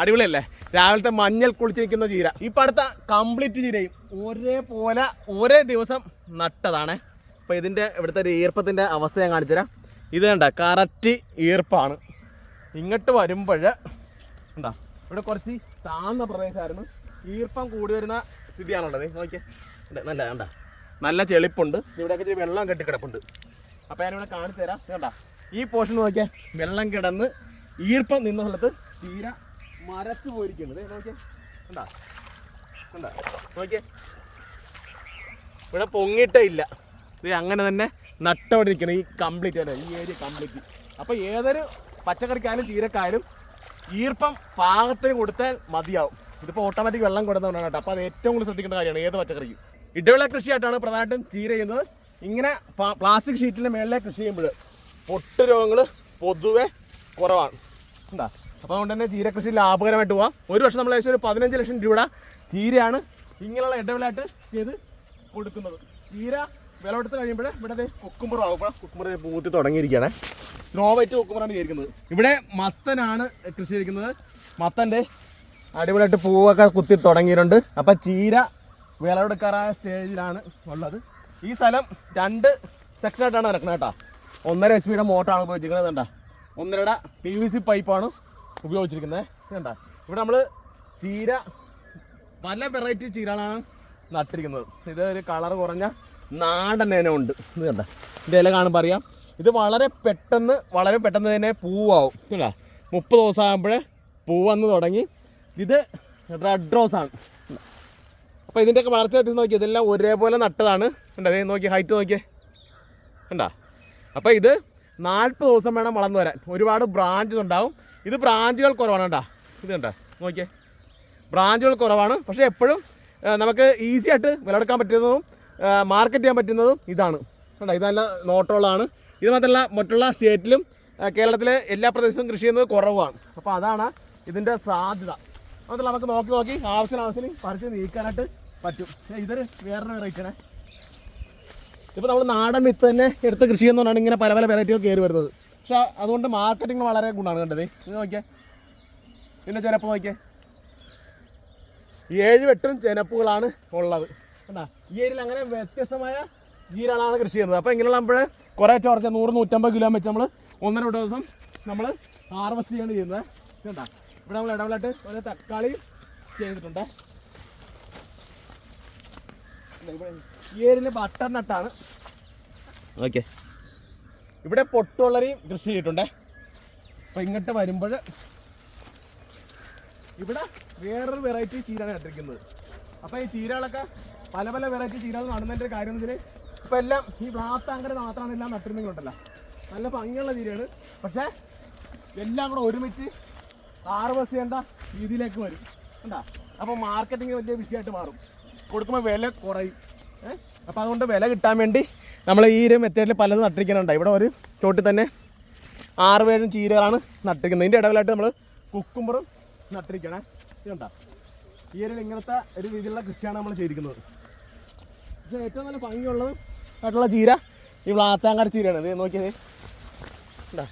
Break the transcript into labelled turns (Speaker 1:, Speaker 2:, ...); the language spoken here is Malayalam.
Speaker 1: അടിപൊളിയല്ലേ? രാവിലത്തെ മഞ്ഞൾ കുളിച്ചിരിക്കുന്ന ചീര. ഇപ്പം അടുത്ത കംപ്ലീറ്റ് ചീരയും. ഒരേപോലെ ഒരേ ദിവസം നട്ടതാണ്. അപ്പോൾ ഇതിന്റെ ഇവിടുത്തെ ഒരു ഈർപ്പത്തിന്റെ അവസ്ഥ ഞാൻ കാണിച്ചുതരാം ഇത് കണ്ട കറക്റ്റ് ഈർപ്പാണ്. ഇങ്ങോട്ട് വരുമ്പോൾ ഉണ്ടാ ഇവിടെ കുറച്ച് താഴ്ന്ന പ്രദേശമായിരുന്നു. ഈർപ്പം കൂടി വരുന്ന സ്ഥിതിയാണുള്ളത് നോക്കിയേ. നല്ല കണ്ട നല്ല ചെളിപ്പുണ്ട്. ഇവിടെയൊക്കെ ഇച്ചിരി വെള്ളം കെട്ടിക്കിടപ്പുണ്ട്. അപ്പോൾ ഞാനിവിടെ കാണിച്ചു തരാം. കണ്ട ഈ പോർഷൻ നോക്കിയാൽ വെള്ളം കിടന്ന് ഈർപ്പം നിന്ന സ്ഥലത്ത് തീര മരച്ചു പോയിരിക്കുന്നത് നോക്കിയേ. നോക്കിയേ. ഇവിടെ പൊങ്ങിട്ടേ ഇല്ല. ഇത് അങ്ങനെ തന്നെ നട്ടവിടെ നിൽക്കണം. ഈ കംപ്ലീറ്റ് അല്ലേ ഈ ഏരിയ കംപ്ലീറ്റ് അപ്പോൾ ഏതൊരു പച്ചക്കറിക്കായാലും ചീരക്കായാലും ഈർപ്പം പാകത്തിന് കൊടുത്താൽ മതിയാവും. ഇതിപ്പോൾ ഓട്ടോമാറ്റിക് വെള്ളം കൊടുക്കുന്നതാണ് കേട്ടോ. അപ്പോൾ അത് ഏറ്റവും കൂടുതൽ ശ്രദ്ധിക്കേണ്ട കാര്യമാണ് ഏത് പച്ചക്കറിക്കും. ഇടവിള കൃഷിയായിട്ടാണ് പ്രധാനമായിട്ടും ചീര ചെയ്യുന്നത്. ഇങ്ങനെ പ്ലാസ്റ്റിക് ഷീറ്റിന്റെ മേളിലെ കൃഷി ചെയ്യുമ്പോൾ പൊട്ട് രോഗങ്ങൾ പൊതുവെ കുറവാണ്. എന്താ അപ്പോൾ അതുകൊണ്ട് തന്നെ ചീര കൃഷി ലാഭകരമായിട്ട് പോവാം. ഒരു വർഷം നമ്മൾ ഏകദേശം ഒരു പതിനഞ്ച് ലക്ഷം രൂപയുടെ ചീരയാണ് ഇങ്ങനെയുള്ള ഇടവിലായിട്ട് ചെയ്ത് കൊടുക്കുന്നത്. ചീര വിളവെടുത്ത് കഴിയുമ്പോൾ ഇവിടെ കുക്കുമ്പർ ആകുമ്പോൾ കുക്കുമ്പർ പൂത്തി തുടങ്ങിയിരിക്കുകയാണ്. സ്നോ വൈറ്റ് കുക്കുമ്പറാണ് ചെയ്തിരിക്കുന്നത് ഇവിടെ മത്തനാണ് കൃഷി ചെയ്തിരിക്കുന്നത്. മത്തന്റെ അടിപൊളിയായിട്ട് പൂവൊക്കെ കുത്തി തുടങ്ങിയിട്ടുണ്ട്. അപ്പം ചീര വിളവെടുക്കാറായ സ്റ്റേജിലാണ് ഉള്ളത്. ഈ സ്ഥലം രണ്ട് സെക്ഷനായിട്ടാണ് നടക്കുന്നത് കേട്ടോ. ഒന്നര എച്ച് പിയുടെ മോട്ടറാണ് ഉപയോഗിച്ചിരിക്കുന്നത് കണ്ടാ? ഒന്നരയുടെ പി വി സി പൈപ്പാണ് ഉപയോഗിച്ചിരിക്കുന്നത്. കണ്ടാ ഇവിടെ നമ്മൾ ചീര പല വെറൈറ്റി ചീരകളാണ് നട്ടിരിക്കുന്നത്. ഇത് ഒരു കളർ കുറഞ്ഞ നാടൻ ഉണ്ട്. ഇത് കണ്ട? ഇതിന്റെ ഇല കാണുമ്പോൾ അറിയാം. ഇത് വളരെ പെട്ടെന്ന് വളരെ പെട്ടെന്ന് തന്നെ പൂവാവും. കണ്ടാ മുപ്പത് ദിവസം ആകുമ്പോഴേ പൂവന്ന് തുടങ്ങി. ഇത് റെഡ് റോസ് ആണ്. അപ്പോൾ ഇതിന്റെയൊക്കെ വളർച്ച എത്തി നോക്കി ഇതെല്ലാം ഒരേപോലെ നട്ടതാണ്. കണ്ടോ? നോക്കി ഹൈറ്റ് നോക്കിയേ. കണ്ടാ? അപ്പോൾ ഇത് നാൽപ്പത് ദിവസം വേണം വളർന്നു വരാൻ. ഒരുപാട് ബ്രാഞ്ച് ഉണ്ടാവും ഇത് ബ്രാഞ്ചുകൾ കുറവാണ് കേട്ടാ ഇത് കണ്ടാ. നോക്കിയേ. ബ്രാഞ്ചുകൾ കുറവാണ്. പക്ഷേ എപ്പോഴും നമുക്ക് ഈസി ആയിട്ട് വിലയെടുക്കാൻ പറ്റുന്നതും മാർക്കറ്റ് ചെയ്യാൻ പറ്റുന്നതും ഇതാണ്. കണ്ടോ ഇത് നല്ല നോട്ടമുള്ളതാണ് ഇത് മാത്രമല്ല മറ്റുള്ള സ്റ്റേറ്റിലും കേരളത്തിലെ എല്ലാ പ്രദേശത്തും കൃഷി ചെയ്യുന്നത് കുറവാണ്. അപ്പോൾ അതാണ് ഇതിന്റെ സാധ്യത. അതല്ല നമുക്ക് നോക്കി നോക്കി ആവശ്യം ആവശ്യത്തിന് പറിച്ച് നീക്കാനായിട്ട് പറ്റും. ഇതൊരു വേറൊരു വെറൈറ്റിയാണ് ഇപ്പോൾ നമ്മൾ നാടൻ വിത്ത് തന്നെ എടുത്ത് കൃഷി ചെയ്യുന്നതുകൊണ്ടാണ് ഇങ്ങനെ പല പല വെറൈറ്റികൾ കയറി വരുന്നത്. പക്ഷേ അതുകൊണ്ട് മാർക്കറ്റിംഗ് വളരെ ഗുണമാണ് കണ്ടത്. ഇത് നോക്കിയേ. പിന്നെ ചിലപ്പോൾ നോക്കിയേ. ഏഴ് വെട്ടും ചെനപ്പുകളാണ് ഉള്ളത്. കണ്ടാ? ഈ ഏരിയയിൽ അങ്ങനെ വ്യത്യസ്തമായ ജീരകളാണ് കൃഷി ചെയ്യുന്നത്. അപ്പോൾ ഇങ്ങനെയുള്ള നമ്മൾ കുറേ ചോർച്ച നൂറ് നൂറ്റമ്പത് കിലോ വെച്ച് നമ്മൾ ഒന്നര ദിവസം നമ്മൾ ഹാർവെസ്റ്റ് ചെയ്യാണ് ചെയ്യുന്നത്. കണ്ടാ? ഇവിടെ നമ്മൾ ഇടവിലായിട്ട് ഒരു തക്കാളി ചെയ്തിട്ടുണ്ട്. ഈ ഏരിയയിൽ ബട്ടർ നട്ടാണ് ഓക്കെ ഇവിടെ പൊട്ടുള്ളരെയും കൃഷി ചെയ്തിട്ടുണ്ട്. അപ്പോൾ ഇങ്ങോട്ട് വരുമ്പോൾ ഇവിടെ വേറൊരു വെറൈറ്റി ചീരയാണ് നട്ടിരിക്കുന്നത് അപ്പോൾ ഈ ചീരകളൊക്കെ പല പല വെറൈറ്റി ചീരകൾ നടുന്നതിന്റെ ഒരു കാര്യം എന്ന് വെച്ചാൽ ഇപ്പോൾ എല്ലാം ഈ വ്ളാത്താങ്കര മാത്രമാണ് എല്ലാം നട്ടിരുന്നെങ്കിലുണ്ടല്ലോ. നല്ല ഭംഗിയുള്ള ചീരയാണ്. പക്ഷേ എല്ലാം കൂടെ ഒരുമിച്ച് ഹാർവെസ്റ്റ് ചെയ്യേണ്ട രീതിയിലേക്ക് വരും. കണ്ടാ? അപ്പോൾ മാർക്കറ്റിംഗ് വലിയ വിഷയമായിട്ട് മാറും. കൊടുക്കുമ്പോൾ വില കുറയും. ഏഹ് അപ്പോൾ അതുകൊണ്ട് വില കിട്ടാൻ വേണ്ടി നമ്മൾ ഈ ഒരു മെത്തേഡിൽ പലതും നട്ടിരിക്കുന്നുണ്ട്. ഇവിടെ ഒരു ചോട്ടിൽ തന്നെ ആറ് പേരും ചീരകളാണ് നട്ടിരിക്കുന്നത്. ഇതിന്റെ ഇടവിലായിട്ട് നമ്മൾ കുക്കുമ്പറും നട്ടിരിക്കണേ. ഇതുണ്ടാ ഈ ഒരു ഇങ്ങനത്തെ ഒരു രീതിയിലുള്ള കൃഷിയാണ് നമ്മൾ ചെയ്തിരിക്കുന്നത്. പക്ഷേ ഏറ്റവും നല്ല ഭംഗിയുള്ളത് ആയിട്ടുള്ള ചീര ഈ വ്ളാത്താങ്കാട് ചീരയാണ്. ഇത് നോക്കിയത് ഇതാ